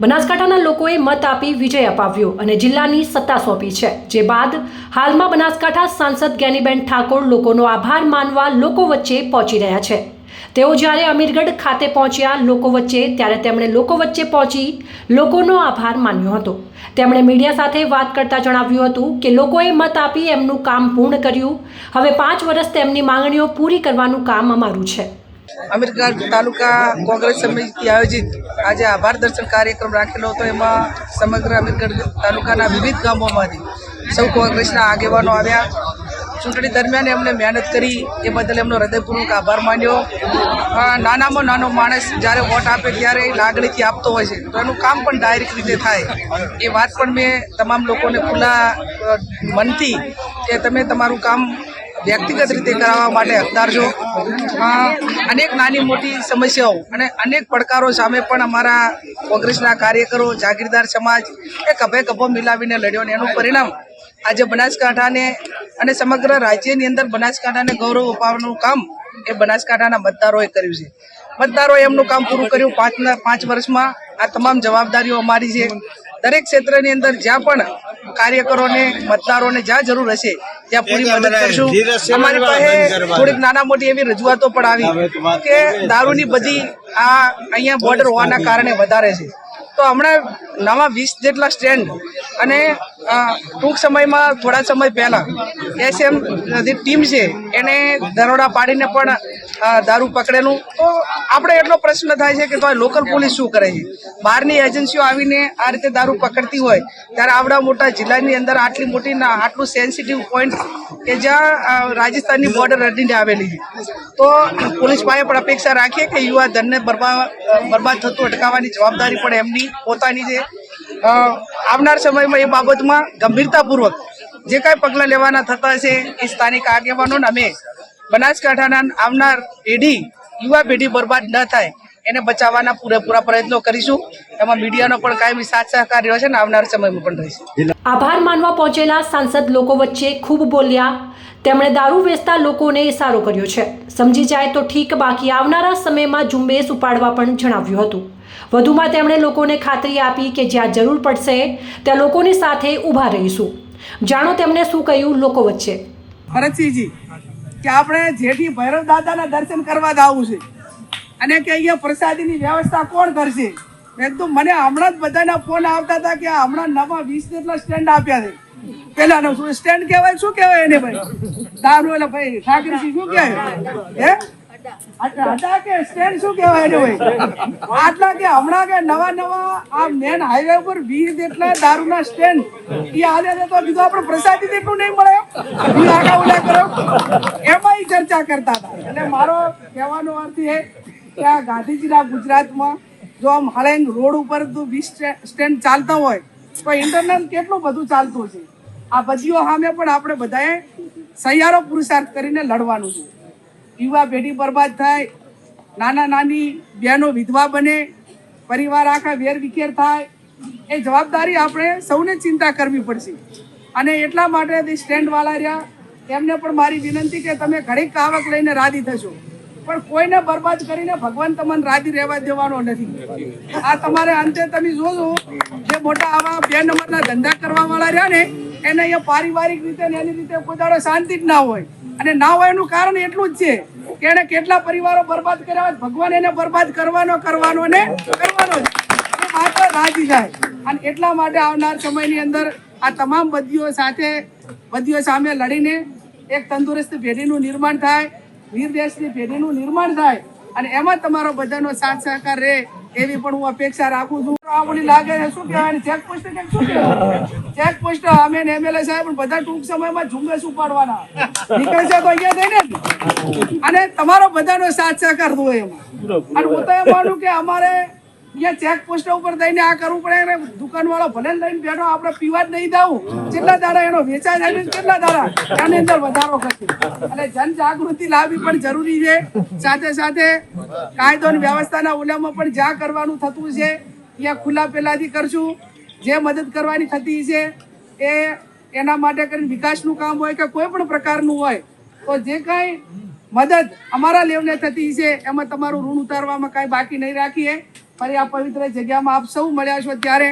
બનાસકાંઠાના લોકોએ મત આપી વિજય અપાવ્યો અને જિલ્લાની સત્તા સોંપી છે. જે બાદ હાલમાં બનાસકાંઠા સાંસદ જ્ઞાનીબેન ઠાકોર લોકોનો આભાર માનવા લોકો વચ્ચે પહોંચી રહ્યા છે. તેઓ જ્યારે અમીરગઢ ખાતે પહોંચ્યા લોકો વચ્ચે, ત્યારે તેમણે લોકો વચ્ચે પહોંચી લોકોનો આભાર માન્યો હતો. તેમણે મીડિયા સાથે વાત કરતા જણાવ્યું હતું કે, લોકોએ મત આપી એમનું કામ પૂર્ણ કર્યું. હવે પાંચ વર્ષ તેમની માંગણીઓ પૂરી કરવાનું કામ અમારું છે. અમીરગઢ તાલુકા કોંગ્રેસ સમિતિ આયોજિત આજે આભાર દર્શન કાર્યક્રમ રાખેલો હતો. એમાં સમગ્ર અમીરગઢ તાલુકાના વિવિધ ગામોમાંથી સૌ કોંગ્રેસના આગેવાનો આવ્યા. ચૂંટણી દરમિયાન એમણે મહેનત કરી, એ બદલ એમનો હૃદયપૂર્વક આભાર માન્યો. નાનામાં નાનો માણસ જ્યારે વોટ આપે ત્યારે લાગણીથી આપતો હોય છે. તો એનું કામ પણ ડાયરેક્ટ રીતે થાય. એ વાત પણ મેં તમામ લોકોને ખુલ્લા મનથી કે તમે તમારું કામ વ્યક્તિગત રીતે કરાવવા માટે હકદાર છો. અનેક નાની મોટી સમસ્યાઓ અને અનેક પડકારો સામે પણ અમારા કોંગ્રેસના કાર્યકરો, જાગીરદાર સમાજ એ કભે કભો મિલાવીને લડ્યો અને એનું પરિણામ આજે બનાસકાંઠાને અને સમગ્ર રાજ્યની અંદર બનાસકાંઠાને ગૌરવ અપાવવાનું કામ એ બનાસકાંઠાના મતદારોએ કર્યું છે. મતદારોએ એમનું કામ પૂરું કર્યું પાંચના પાંચ વર્ષમાં. આ તમામ જવાબદારીઓ અમારી છે. દરેક ક્ષેત્રની અંદર જ્યાં પણ કાર્યકરોને મતદારોને જ્યાં જરૂર હશે ત્યાં પૂરી મદદ કરશું. અમારી પાસે થોડીક નાના મોટી એવી રજૂઆતો પણ આવી કે દારૂની બધી આ અહીંયા બોર્ડર હોવાના કારણે વધારે છે. તો હમણાં નવા વીસ જેટલા સ્ટેન્ડ અને ટૂંક સમયમાં, થોડા સમય પહેલા, એસએમ જે ટીમ છે, એને દરોડા પાડીને પણ દારૂ પકડેલું. તો આપણે એટલો પ્રશ્ન થાય છે કે તો લોકલ પોલીસ શું કરે છે? બહારની એજન્સીઓ આવીને આ રીતે દારૂ પકડતી હોય, ત્યારે આવડા મોટા જિલ્લાની અંદર આટલી મોટી આટલું સેન્સિટિવ પોઈન્ટ કે જ્યાં રાજસ્થાનની બોર્ડર અડીને આવેલી છે. તો પોલીસ પાસે પણ અપેક્ષા રાખીએ કે યુવા ધનને બરબાદ બરબાદ થતું અટકાવવાની જવાબદારી પણ એમની પોતાની છે. આવનાર સમયમાં એ બાબતમાં ગંભીરતાપૂર્વક જે કાંઈ પગલાં લેવાના થતા છે એ સ્થાનિક આગેવાનોને અમે બનાસકાંઠાના આવનાર પેઢી, યુવા પેઢી બરબાદ ન થાય, એને બચાવવાના પૂરેપૂરા પ્રયત્નો કરીશું. એમાં મીડિયાનો પણ કાયમી સાથ સહકાર રહ્યો છે ને આવનાર સમયમાં પણ રહીશું. આભાર માનવા પહોંચેલા સાંસદ લોકો વચ્ચે ખૂબ બોલ્યા. તેમણે દારૂ વેચતા લોકોને ઇશારો કર્યો છે. સમજી જાય તો ઠીક બાકી આવનારા સમયમાં ઝુંબેશ ઉપાડવા પણ જણાવ્યું હતું. વધુમાં તેમણે લોકોને ખાતરી આપી કે જ્યાં જરૂર પડશે, ત્યાં લોકોની સાથે ઊભા રહીશું. જાણો તેમણે શું કહ્યું લોકો વચ્ચે. ભરતસિંહજી, કે આપણે જેઠી ભૈરવ દાદાના દર્શન કરવા જવું છે. અને કે અહીંયા પ્રસાદીની વ્યવસ્થા કોણ કરશે? મેં મને હમણાં જ બધાના ફોન આવતા હતા કે હમણાં નવા વીસ જેટલા સ્ટેન્ડ આપ્યા છે. પેલા શું, સ્ટેન્ડ કહેવાય? શું કહેવાય એને ભાઈ? દારૂ એટલે ભાઈ, ઠાકરેસિંહ શું કહેવાય હે? હતા કે સ્ટેન્ડ શું તો મારો કહેવાનો અર્થ એ કે આ ગાંધીજીના ગુજરાતમાં જો આમ હળેંગ રોડ ઉપર જો વીસ સ્ટેન્ડ ચાલતા હોય, તો ઇન્ટરનલ કેટલું બધું ચાલતું છે આ બધીઓ સામે પણ આપણે બધાએ સહિયારો પુરુષાર્થ કરીને લડવાનું છે. યુવા પેઢી બરબાદ થાય, નાના નાની બહેનો વિધવા બને, પરિવાર આખા વેર વિખેર થાય, એ જવાબદારી આપણે સૌને ચિંતા કરવી પડશે. અને એટલા માટે સ્ટેન્ડવાળા રહ્યા એમને પણ મારી વિનંતી કે તમે ઘડીક આવક લઈને રાજી થશો. પણ કોઈને બરબાદ કરીને ભગવાન તમને રાજી રહેવા દેવાનો નથી. આ તમારે અંતે તમે જોજો, જે મોટા આવા બે નંબરના ધંધા કરવા વાળા રહ્યા ને, એને અહીંયા પારિવારિક રીતે એની રીતે કોઈ દાડો શાંતિ જ ના હોય. અને ના હોય એનું કારણ એટલું જ છે કે એને કેટલા પરિવારો બરબાદ કર્યા હોય, ભગવાન એને બરબાદ કરવાનો કરવાનો ને કરવાનો જ. માત્ર રાજી જાય અને એટલા માટે આવનાર સમયની અંદર આ તમામ બદીઓ સાથે બદીઓ સામે લડીને એક તંદુરસ્ત પેઢીનું નિર્માણ થાય નિર્દેશની દેશની પેઢીનું નિર્માણ થાય. અને એમાં તમારો બધાનો સાથ સહકાર રહે એવી પણ હું અપેક્ષા રાખું છું. ઓલી લાગે છે શું કહેવાય ચેકપોસ્ટ કે શું કહેવાય? અમે ને એમએલએ સાહેબ બધા ટૂંક સમયમાં ઝુંબેશ ઉપાડવાના. નીકળશે તો જ. અને તમારો બધાનો સાથ સહકાર એમાં. અને હું તો એમ માનું કે અમારે અહીંયા ચેક પોસ્ટ ઉપર થઈને આ કરવું પડે અને દુકાન વાળો ભલે લઈને બેઠો, આપણે પીવા જ નહીં દઉં. કેટલા દાડા એનો વેચાણ જાય કેટલા દાડા એની અંદર વધારો કરશે. એટલે જન જાગૃતિ લાવવી પણ જરૂરી છે. સાથે સાથે કાયદો વ્યવસ્થાના ઓલામાં પણ જ્યાં કરવાનું થતું છે ત્યાં ખુલ્લા પહેલાંથી કરશું. જે મદદ કરવાની થતી છે એ એના માટે કરીને વિકાસનું કામ હોય કે કોઈ પણ પ્રકારનું હોય, તો જે કાંઈ મદદ અમારા લેવલે થતી છે, એમાં તમારું ઋણ ઉતારવામાં કાંઈ બાકી નહીં રાખીએ. ફરી આ પવિત્ર જગ્યામાં આપ સૌ મળ્યા છો ત્યારે.